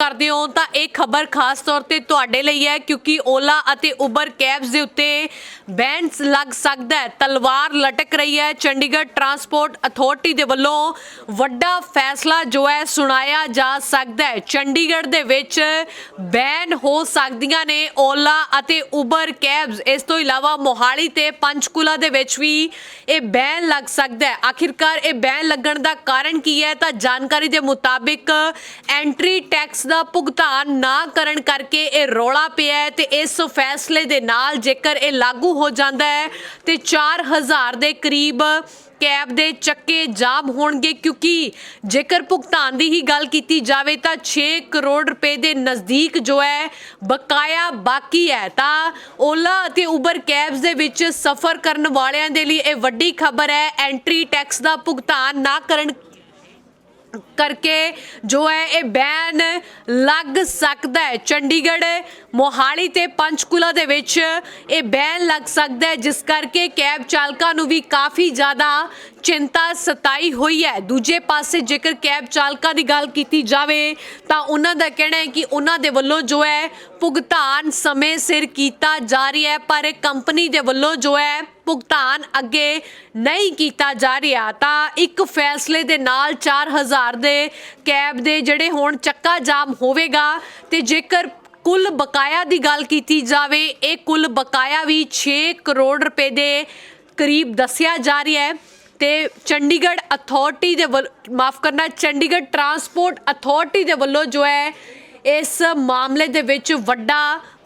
ਕਰਦੇ ਹੋ ਤਾਂ ਇਹ ਖਬਰ ਖਾਸ ਤੌਰ ਤੇ ਤੁਹਾਡੇ ਲਈ ਹੈ, ਕਿਉਂਕਿ ਓਲਾ ਅਤੇ ਉਬਰ ਕੈਬਸ ਦੇ ਉੱਤੇ ਬੈਂਸ ਲੱਗ ਸਕਦਾ ਹੈ। ਤਲਵਾਰ ਲਟਕ ਰਹੀ ਹੈ। ਚੰਡੀਗੜ੍ਹ ਟਰਾਂਸਪੋਰਟ ਅਥਾਰਟੀ ਦੇ ਵੱਲੋਂ ਵੱਡਾ ਫੈਸਲਾ ਜੋ ਹੈ, ਸੁਣਾਇਆ ਜਾ ਸਕਦਾ ਹੈ। ਚੰਡੀਗੜ੍ਹ ਦੇ ਵਿੱਚ ਬੈਨ ਹੋ ਸਕਦੀਆਂ ਨੇ ਓਲਾ ਅਤੇ ਉਬਰ ਕੈਬਸ ਇਸ ਤੋਂ ਇਲਾਵਾ ਮੋਹਾਲੀ ਤੇ ਪੰਚਕੂਲਾ ਦੇ ਵਿੱਚ ਵੀ ਇਹ ਬੈਨ ਲੱਗ ਸਕਦਾ ਹੈ। ਆਖਿਰਕਾਰ ਇਹ ਬੈਨ ਲੱਗਣ ਦਾ ਕਾਰਨ ਕੀ ਹੈ, ਤਾਂ ਜਾਣਕਾਰੀ ਦੇ ਮੁਤਾਬਿਕ ਐਂਟਰੀ ਟੈਕਸ ਦਾ ਭੁਗਤਾਨ ਨਾ ਕਰਨ ਕਰਕੇ ਇਹ ਰੌਲਾ ਪਿਆ ਹੈ ਤੇ ਇਸ ਫੈਸਲੇ ਦੇ ਨਾਲ ਜੇਕਰ ਇਹ ਲਾਗੂ ਹੋ ਜਾਂਦਾ ਹੈ ਤੇ 4000 ਦੇ ਕਰੀਬ ਕੈਬ ਦੇ ਚੱਕੇ ਜਾਮ ਹੋਣਗੇ ਕਿਉਂਕਿ ਜੇਕਰ ਭੁਗਤਾਨ ਦੀ ਹੀ ਗੱਲ ਕੀਤੀ ਜਾਵੇ ਤਾਂ 6 ਕਰੋੜ ਰੁਪਏ ਦੇ ਨਜ਼ਦੀਕ ਜੋ ਹੈ ਬਕਾਇਆ ਬਾਕੀ ਹੈ। ਤਾਂ ਓਲਾ ਅਤੇ ਉਬਰ ਕੈਬਸ ਦੇ ਵਿੱਚ ਸਫ਼ਰ ਕਰਨ ਵਾਲਿਆਂ ਦੇ ਲਈ ਇਹ ਵੱਡੀ ਖਬਰ ਹੈ। ਐਂਟਰੀ ਟੈਕਸ ਦਾ ਭੁਗਤਾਨ ਨਾ ਕਰਨ ਕਰਕੇ ਜੋ ਹੈ ਇਹ ਬੈਨ ਲੱਗ ਸਕਦਾ ਹੈ। ਚੰਡੀਗੜ੍ਹ ਮੋਹਾਲੀ ਤੇ ਪੰਚਕੂਲਾ ਦੇ ਵਿੱਚ ਇਹ ਬੈਨ ਲੱਗ ਸਕਦਾ ਹੈ, ਜਿਸ ਕਰਕੇ ਕੈਬ ਚਾਲਕਾਂ ਨੂੰ ਵੀ ਕਾਫੀ ਜ਼ਿਆਦਾ ਚਿੰਤਾ ਸਤਾਈ ਹੋਈ ਹੈ। ਦੂਜੇ ਪਾਸੇ ਜੇਕਰ ਕੈਬ ਚਾਲਕਾਂ ਦੀ ਗੱਲ ਕੀਤੀ ਜਾਵੇ, ਤਾਂ ਉਹਨਾਂ ਦਾ ਕਹਿਣਾ ਹੈ ਕਿ ਉਹਨਾਂ ਦੇ ਵੱਲੋਂ ਜੋ ਹੈ ਭੁਗਤਾਨ ਸਮੇਂ ਸਿਰ ਕੀਤਾ ਜਾ ਰਿਹਾ ਹੈ, ਪਰ ਕੰਪਨੀ ਦੇ ਵੱਲੋਂ ਜੋ ਹੈ ਭੁਗਤਾਨ ਅੱਗੇ ਨਹੀਂ ਕੀਤਾ ਜਾ ਰਿਹਾ। ਤਾਂ ਇੱਕ ਫੈਸਲੇ ਦੇ ਨਾਲ 4000 ਦੇ ਕੈਬ ਦੇ ਜਿਹੜੇ ਹੁਣ ਚੱਕਾ ਜਾਮ ਹੋਵੇਗਾ, ਤੇ ਜੇਕਰ ਕੁੱਲ ਬਕਾਇਆ ਦੀ ਗੱਲ ਕੀਤੀ ਜਾਵੇ, ਇਹ ਕੁੱਲ ਬਕਾਇਆ ਵੀ 6 ਕਰੋੜ ਰੁਪਏ ਦੇ ਕਰੀਬ ਦੱਸਿਆ ਜਾ ਰਿਹਾ ਹੈ ਤੇ ਚੰਡੀਗੜ੍ਹ ਅਥਾਰਟੀ ਦੇ ਮਾਫ ਕਰਨਾ, ਚੰਡੀਗੜ੍ਹ ਟਰਾਂਸਪੋਰਟ ਅਥਾਰਟੀ ਦੇ ਵੱਲੋਂ ਜੋ ਹੈ, ਇਸ ਮਾਮਲੇ ਦੇ ਵਿੱਚ ਵੱਡਾ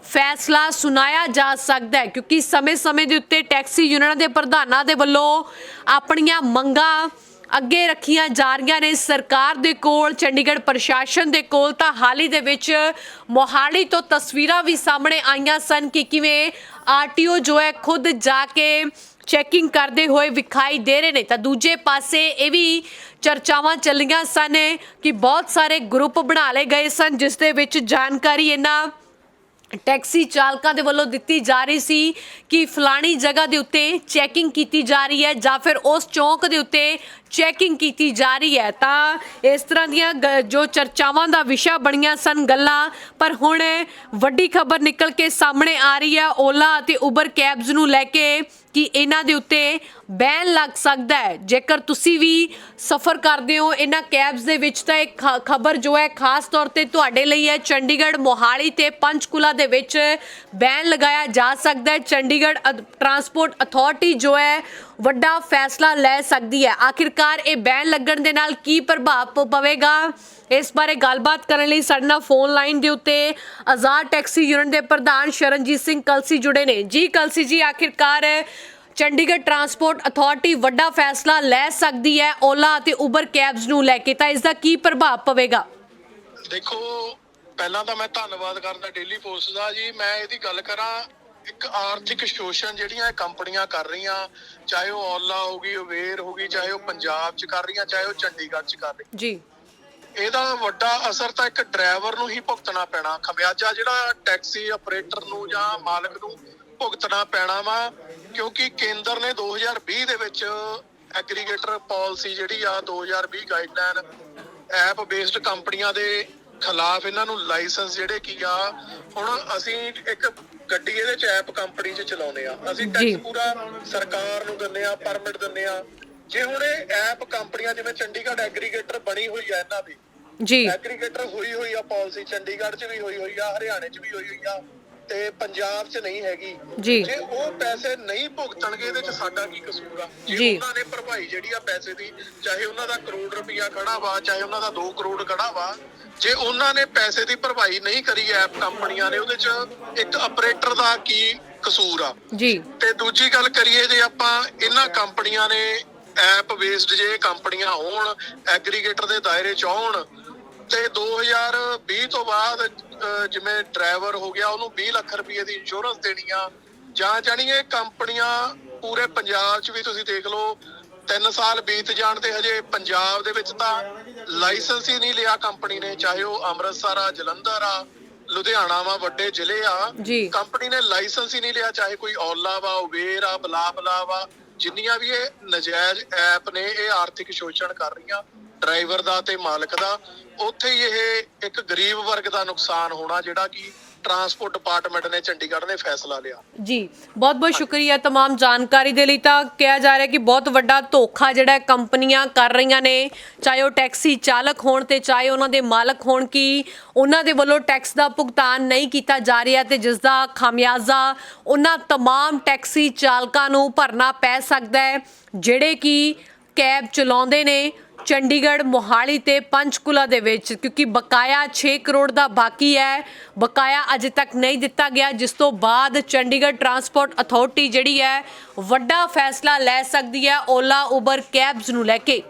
ਫੈਸਲਾ ਸੁਣਾਇਆ ਜਾ ਸਕਦਾ ਹੈ, ਕਿਉਂਕਿ ਸਮੇਂ-ਸਮੇਂ ਦੇ ਉੱਤੇ ਟੈਕਸੀ ਯੂਨੀਅਨਾਂ ਦੇ ਪ੍ਰਧਾਨਾਂ ਦੇ ਵੱਲੋਂ ਆਪਣੀਆਂ ਮੰਗਾਂ ਅੱਗੇ ਰੱਖੀਆਂ ਜਾ ਰਹੀਆਂ ਨੇ। ਸਰਕਾਰ ਦੇ ਕੋਲ, ਚੰਡੀਗੜ੍ਹ ਪ੍ਰਸ਼ਾਸਨ ਦੇ ਕੋਲ ਤਾਂ ਹਾਲ ਹੀ ਦੇ ਵਿੱਚ ਮੋਹਾਲੀ ਤੋਂ ਤਸਵੀਰਾਂ ਵੀ ਸਾਹਮਣੇ ਆਈਆਂ ਸਨ ਕਿ ਕਿਵੇਂ ਆਰਟੀਓ ਜੋ ਹੈ ਖੁਦ ਜਾ ਕੇ ਚੈਕਿੰਗ ਕਰਦੇ ਹੋਏ ਵਿਖਾਈ ਦੇ ਰਹੇ ਨੇ। ਤਾਂ ਦੂਜੇ ਪਾਸੇ ਇਹ ਵੀ ਚਰਚਾਵਾਂ ਚੱਲੀਆਂ ਸਨ ਕਿ ਬਹੁਤ ਸਾਰੇ ਗਰੁੱਪ ਬਣਾ ਲਏ ਗਏ ਸਨ, ਜਿਸ ਦੇ ਵਿੱਚ ਜਾਣਕਾਰੀ ਇਹਨਾਂ ਟੈਕਸੀ ਚਾਲਕਾਂ ਦੇ ਵੱਲੋਂ ਦਿੱਤੀ ਜਾ ਰਹੀ ਸੀ ਕਿ ਫਲਾਣੀ ਜਗ੍ਹਾ ਦੇ ਉੱਤੇ ਚੈਕਿੰਗ ਕੀਤੀ ਜਾ ਰਹੀ ਹੈ ਜਾਂ ਫਿਰ ਉਸ ਚੌਂਕ ਦੇ ਉੱਤੇ ਚੈਕਿੰਗ ਕੀਤੀ ਜਾ ਰਹੀ ਹੈ। ਤਾਂ ਇਸ ਤਰ੍ਹਾਂ ਦੀਆਂ ਗ- ਜੋ ਚਰਚਾਵਾਂ ਦਾ ਵਿਸ਼ਾ ਬਣੀਆਂ ਸਨ ਗੱਲਾਂ, ਪਰ ਹੁਣ ਵੱਡੀ ਖਬਰ ਨਿਕਲ ਕੇ ਸਾਹਮਣੇ ਆ ਰਹੀ ਹੈ। ਓਲਾ ਅਤੇ ਉਬਰ ਕੈਬਸ ਨੂੰ ਲੈ ਕੇ ਕਿ ਇਹਨਾਂ ਦੇ ਉੱਤੇ ਬੈਨ ਲੱਗ ਸਕਦਾ ਹੈ। ਜੇਕਰ ਤੁਸੀਂ ਵੀ ਸਫ਼ਰ ਕਰਦੇ ਹੋ ਇਹਨਾਂ ਕੈਬਸ ਦੇ ਵਿੱਚ, ਤਾਂ ਇੱਕ ਖਬਰ ਜੋ ਹੈ, ਖਾਸ ਤੌਰ ਤੇ ਤੁਹਾਡੇ ਲਈ ਹੈ, ਚੰਡੀਗੜ੍ਹ, ਮੋਹਾਲੀ ਤੇ ਪੰਚਕੂਲਾ ਦੇ ਵਿੱਚ ਬੈਨ ਲਗਾਇਆ ਜਾ ਸਕਦਾ ਹੈ। ਚੰਡੀਗੜ੍ਹ ਅਧ- ਟਰਾਂਸਪੋਰਟ ਅਥਾਰਟੀ ਜੋ ਹੈ, ਵੱਡਾ ਫੈਸਲਾ ਲੈ ਸਕਦੀ ਹੈ। ਆਖਿਰਕਾਰ ਇਹ ਬੈਨ ਲੱਗਣ ਦੇ ਨਾਲ ਕੀ ਪ੍ਰਭਾਵ ਪਵੇਗਾ? ਇਸ ਬਾਰੇ ਗੱਲਬਾਤ ਕਰਨ ਲਈ ਸਾਡੇ ਨਾਲ ਫੋਨ ਲਾਈਨ ਦੇ ਉੱਤੇ ਆਜ਼ਾਦ ਟੈਕਸੀ ਯੂਨੀਅਨ ਦੇ ਪ੍ਰਧਾਨ ਸ਼ਰਨਜੀਤ ਸਿੰਘ ਕਲਸੀ ਜੁੜੇ ਨੇ। ਜੀ ਕਲਸੀ ਜੀ, ਆਖਿਰਕਾਰ ਚੰਡੀਗੜ੍ਹ ਟਰਾਂਸਪੋਰਟ ਅਥਾਰਟੀ ਵੱਡਾ ਫੈਸਲਾ ਲੈ ਸਕਦੀ ਹੈ ਓਲਾ ਅਤੇ ਉਬਰ ਕੈਬਸ ਨੂੰ ਲੈ ਕੇ। ਤਾਂ ਇਸ ਦਾ ਕੀ ਪ੍ਰਭਾਵ ਪਵੇਗਾ? ਦੇਖੋ ਪਹਿਲਾਂ ਤਾਂ ਮੈਂ ਧੰਨਵਾਦ ਕਰਦਾ ਡੇਲੀ ਪੋਸਟ ਦਾ ਜੀ। ਮੈਂ ਇਹਦੀ ਗੱਲ ਕਰਾਂ ਇੱਕ ਆਰਥਿਕ ਸ਼ੋਸ਼ਣ ਜਿਹੜੀਆਂ ਇਹ ਕੰਪਨੀਆਂ ਕਰ ਰਹੀਆਂ ਚਾਹੇ ਉਹ ਓਲਾ ਹੋਗੀ ਅਵੇਰ ਹੋਗੀ ਚਾਹੇ ਉਹ ਪੰਜਾਬ 'ਚ ਕਰ ਰਹੀਆਂ ਚਾਹੇ ਉਹ ਚੰਡੀਗੜ੍ਹ 'ਚ ਕਰ ਰਹੀਆਂ। ਜੀ। ਇਹਦਾ ਵੱਡਾ ਅਸਰ ਤਾਂ ਇੱਕ ਡਰਾਈਵਰ ਨੂੰ ਹੀ ਭੁਗਤਣਾ ਪੈਣਾ। ਖਮਿਆਜਾ ਜਿਹੜਾ ਟੈਕਸੀ ਆਪਰੇਟਰ ਨੂੰ ਜਾਂ ਮਾਲਕ ਨੂੰ ਭੁਗਤਣਾ ਪੈਣਾ ਵਾ ਕਿਉਂਕਿ ਕੇਂਦਰ ਨੇ 2020 ਦੇ ਵਿੱਚ ਐਗਰੀਗੇਟਰ ਪਾਲਿਸੀ ਜਿਹੜੀ ਆ 2020 ਗਾਈਡਲਾਈਨ ਐਪ ਬੇਸਡ ਕੰਪਨੀਆਂ ਦੇ ਖਿਲਾਫ ਇਹਨਾਂ ਨੂੰ ਲਾਇਸੈਂਸ ਜਿਹੜੇ ਕੀ ਆ ਹੁਣ ਅਸੀਂ ਇੱਕ ਗੱਡੀ ਇਹਦੇ ਚ ਐਪ ਕੰਪਨੀ ਚ ਚਲਾਉਨੇ ਆ। ਅਸੀਂ। ਟੈਕਸ ਪੂਰਾ ਸਰਕਾਰ ਨੂੰ ਦਿੰਨੇ ਆ ਪਰਮਿਟ ਦਿੰਨੇ ਆ। ਜੇ ਹੁਣ ਇਹ ਐਪ ਕੰਪਨੀਆਂ ਜਿਵੇਂ ਚੰਡੀਗੜ੍ਹ ਐਗਰੀਗੇਟਰ ਬਣੀ ਹੋਈ ਆ ਇਹਨਾਂ ਦੀ ਜੀ। ਐਗਰੀਗੇਟਰ ਹੋਈ ਹੋਈ ਆ ਪਾਲਿਸੀ ਚੰਡੀਗੜ੍ਹ 'ਚ ਵੀ ਹੋਈ ਹੋਈ ਆ ਹਰਿਆਣੇ 'ਚ ਵੀ ਹੋਈ ਹੋਈ ਆ ਤੇ ਪੰਜਾਬ 'ਚ ਨਹੀਂ ਹੈਗੀ। ਜੀ। ਉਹ ਪੈਸੇ ਨਹੀਂ ਭੁਗਤਣਗੇ ਇਹਦੇ 'ਚ ਸਾਡਾ ਕੀ ਕਸੂਰ ਆ? ਜੇ ਜੀ। ਉਹਨਾਂ ਨੇ ਭਰਪਾਈ ਜਿਹੜੀ ਆ ਪੈਸੇ ਦੀ ਚਾਹੇ ਉਹਨਾਂ ਦਾ ਕਰੋੜ ਰੁਪਇਆ ਖੜਾ ਵਾ ਚਾਹੇ ਉਹਨਾਂ ਦਾ 2 ਕਰੋੜ ਖੜਾ ਵਾ ਜੇ ਉਹਨਾਂ ਨੇ ਪੈਸੇ ਦੀ ਭਰਪਾਈ ਨਹੀਂ ਕਰੀ ਐਪ ਕੰਪਨੀਆਂ ਨੇ ਉਹਦੇ 'ਚ ਇੱਕ ਆਪਰੇਟਰ ਦਾ ਕੀ ਕਸੂਰ ਆ? ਜੀ। ਤੇ ਦੂਜੀ ਗੱਲ ਕਰੀਏ ਜੇ ਆਪਾਂ ਇਹਨਾਂ ਕੰਪਨੀਆਂ ਨੇ ਐਪ ਬੇਸਡ ਜੇ ਕੰਪਨੀਆਂ ਹੋਣ ਐਗਰੀਗੇਟਰ ਦੇ ਦਾਇਰੇ ਚ ਆਉਣ ਤੇ 2020 ਤੋਂ ਬਾਅਦ ਜਿਵੇਂ ਡਰਾਈਵਰ ਹੋ ਗਿਆ ਉਹਨੂੰ 20 ਲੱਖ ਰੁਪਏ ਦੀ ਇੰਸ਼ੋਰੈਂਸ ਦੇਣੀ ਆ ਜਾਂ ਜਾਣੀਏ ਕੰਪਨੀਆਂ ਪੂਰੇ ਪੰਜਾਬ 'ਚ ਵੀ ਤੁਸੀਂ ਦੇਖ ਲਓ 3 ਸਾਲ ਬੀਤ ਜਾਣ ਤੇ ਹਜੇ ਪੰਜਾਬ ਦੇ ਵਿੱਚ ਤਾਂ ਲਾਇਸੈਂਸ ਹੀ ਨਹੀਂ ਲਿਆ ਕੰਪਨੀ ਨੇ ਚਾਹੇ ਉਹ ਅੰਮ੍ਰਿਤਸਰ ਆ ਜਲੰਧਰ ਆ ਲੁਧਿਆਣਾ ਵਾ ਵੱਡੇ ਜ਼ਿਲ੍ਹੇ ਆ। ਕੰਪਨੀ ਨੇ ਲਾਇਸੈਂਸ ਹੀ ਨਹੀਂ ਲਿਆ ਚਾਹੇ ਕੋਈ ਓਲਾ ਵਾ ਉਬੇਰ ਆ ਬਲਾ ਬਲਾ ਵਾ ਜਿੰਨੀਆਂ ਵੀ ਇਹ ਨਜਾਇਜ਼ ਐਪ ਨੇ, ਇਹ ਆਰਥਿਕ ਸ਼ੋਸ਼ਣ ਕਰ ਰਹੀਆਂ, ਡਰਾਈਵਰ ਦਾ ਤੇ ਮਾਲਕ ਦਾ, ਉੱਥੇ ਹੀ ਇਹ ਇੱਕ ਗਰੀਬ ਵਰਗ ਦਾ ਨੁਕਸਾਨ ਹੋਣਾ ਜਿਹੜਾ ਕਿ ਟਰਾਂਸਪੋਰਟ ਡਿਪਾਰਟਮੈਂਟ ਨੇ ਚੰਡੀਗੜ੍ਹ ਨੇ ਫੈਸਲਾ ਲਿਆ ਜੀ ਬਹੁਤ ਬਹੁਤ ਸ਼ੁਕਰੀਆ तमाम ਜਾਣਕਾਰੀ ਦੇ ਲਈ ਤਾਂ ਕਿਹਾ ਜਾ ਰਿਹਾ ਕਿ ਬਹੁਤ ਵੱਡਾ ਧੋਖਾ ਜਿਹੜਾ ਹੈ ਕੰਪਨੀਆਂ ਕਰ ਰਹੀਆਂ ਨੇ ਚਾਹੇ ਉਹ ਟੈਕਸੀ ਚਾਲਕ ਹੋਣ ਤੇ ਚਾਹੇ ਉਹਨਾਂ ਦੇ ਮਾਲਕ ਹੋਣ ਕਿ ਉਹਨਾਂ ਦੇ ਵੱਲੋਂ ਟੈਕਸ ਦਾ ਭੁਗਤਾਨ ਨਹੀਂ ਕੀਤਾ ਜਾ ਰਿਹਾ ਤੇ ਜਿਸ ਦਾ ਖਾਮਿਆਜ਼ਾ ਉਹਨਾਂ तमाम ਟੈਕਸੀ ਚਾਲਕਾਂ ਨੂੰ ਭਰਨਾ ਪੈ ਸਕਦਾ ਹੈ ਜਿਹੜੇ ਕਿ ਕੈਬ ਚਲਾਉਂਦੇ ਨੇ ਚੰਡੀਗੜ੍ਹ, ਮੋਹਾਲੀ ਤੇ ਪੰਚਕੁਲਾ ਦੇ ਵਿੱਚ, ਕਿਉਂਕਿ ਬਕਾਇਆ 6 ਕਰੋੜ ਦਾ ਬਾਕੀ ਹੈ। ਬਕਾਇਆ ਅਜੇ ਤੱਕ ਨਹੀਂ ਦਿੱਤਾ ਗਿਆ, ਜਿਸ ਤੋਂ ਬਾਅਦ ਚੰਡੀਗੜ੍ਹ ਟਰਾਂਸਪੋਰਟ ਅਥਾਰਟੀ ਜਿਹੜੀ ਹੈ, ਵੱਡਾ ਫੈਸਲਾ ਲੈ ਸਕਦੀ ਹੈ ਓਲਾ ਉਬਰ ਕੈਬਸ ਨੂੰ ਲੈ ਕੇ।